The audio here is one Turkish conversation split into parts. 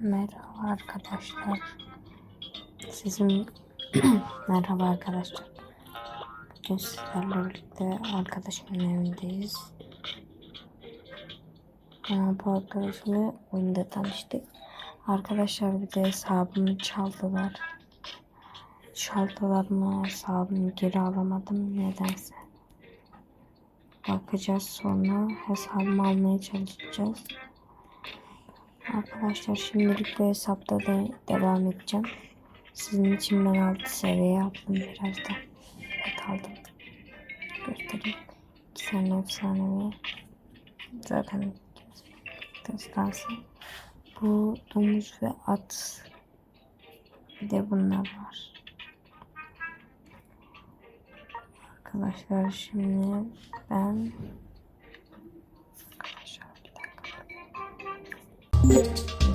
Merhaba arkadaşlar. Sizin merhaba arkadaşlar. Bugün sizlerle birlikte arkadaşımın evindeyiz. Aa, bu arkadaşımla oyunda tanıştık. Arkadaşlar bir de hesabımı çaldılar. Çaldılar mı hesabımı geri alamadım nedense. Bakacağız sonra hesabımı almaya çalışacağız. Arkadaşlar şimdilik bu hesapta da devam edeceğim. Sizin için ben 6 seviye yaptım biraz da. Evet aldım. Göstereyim. 2 tane efsanevi. Zaten destansı. Bu domuz ve at. Bir de bunlar var. Arkadaşlar şimdi ben Devam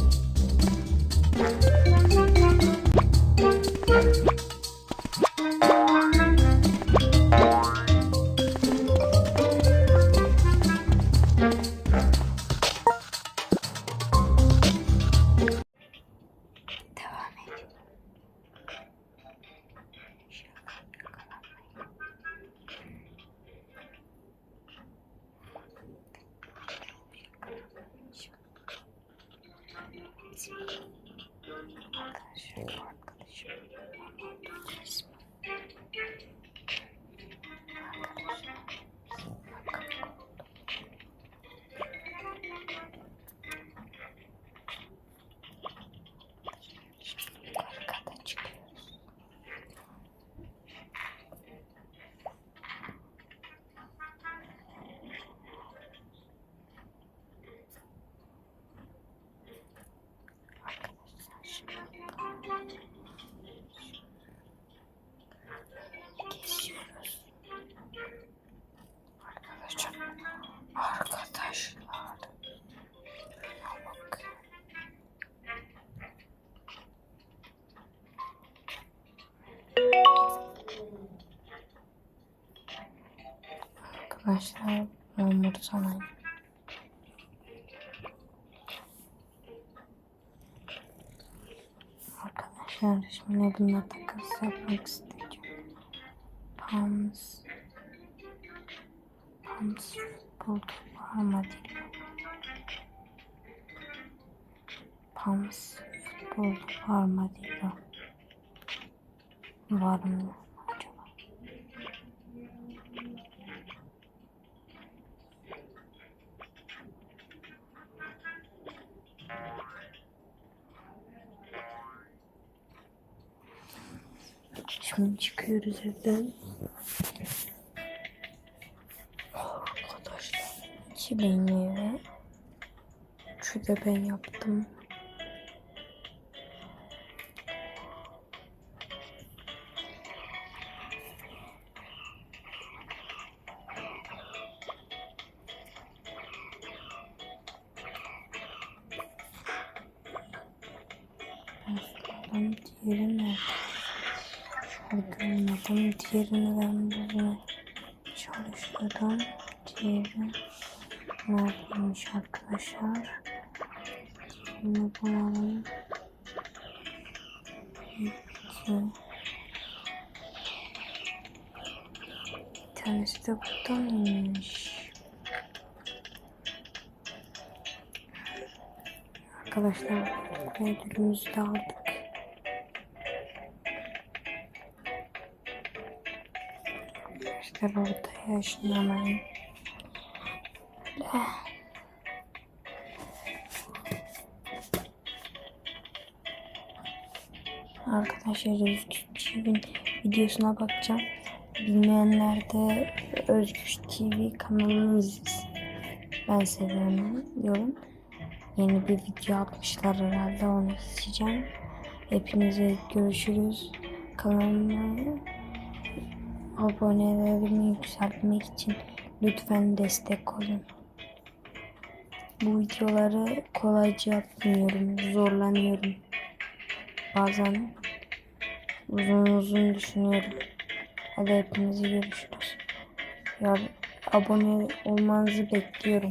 bu arkadaşlar. Bakın. Arkadaşlar, umursamayın. Arkadaşlar şimdi bununla takas yapmak isteyeceğim. Pams. Pams değil mi? Pams futbol mi? Var mı acaba? Şimdi çıkıyoruz evden. Arkadaşlar. İki beğeni Şu da ben yaptım. Bakalım diğeri nerede? Görmedim. Diğerini ben bulmaya çalışıyordum. Diğeri neredeymiş arkadaşlar? Diğerini bulalım. Bir tanesi de buradaymış. Arkadaşlar ödülümüzü de aldık. Arkadaşlar orada yaşamayın. Arkadaşlar Özgür TV'nin videosuna bakacağım. Bilmeyenler de Özgür TV kanalını izlesin. Ben seviyorum diyorum. Yeni bir video atmışlar herhalde onu izleyeceğim. Hepinize görüşürüz. Kanalıma abonelerimi yükseltmek için lütfen destek olun. Bu videoları kolayca yapmıyorum, zorlanıyorum. Bazen uzun uzun düşünüyorum. Hadi hepinizi görüşürüz. Ya abone olmanızı bekliyorum.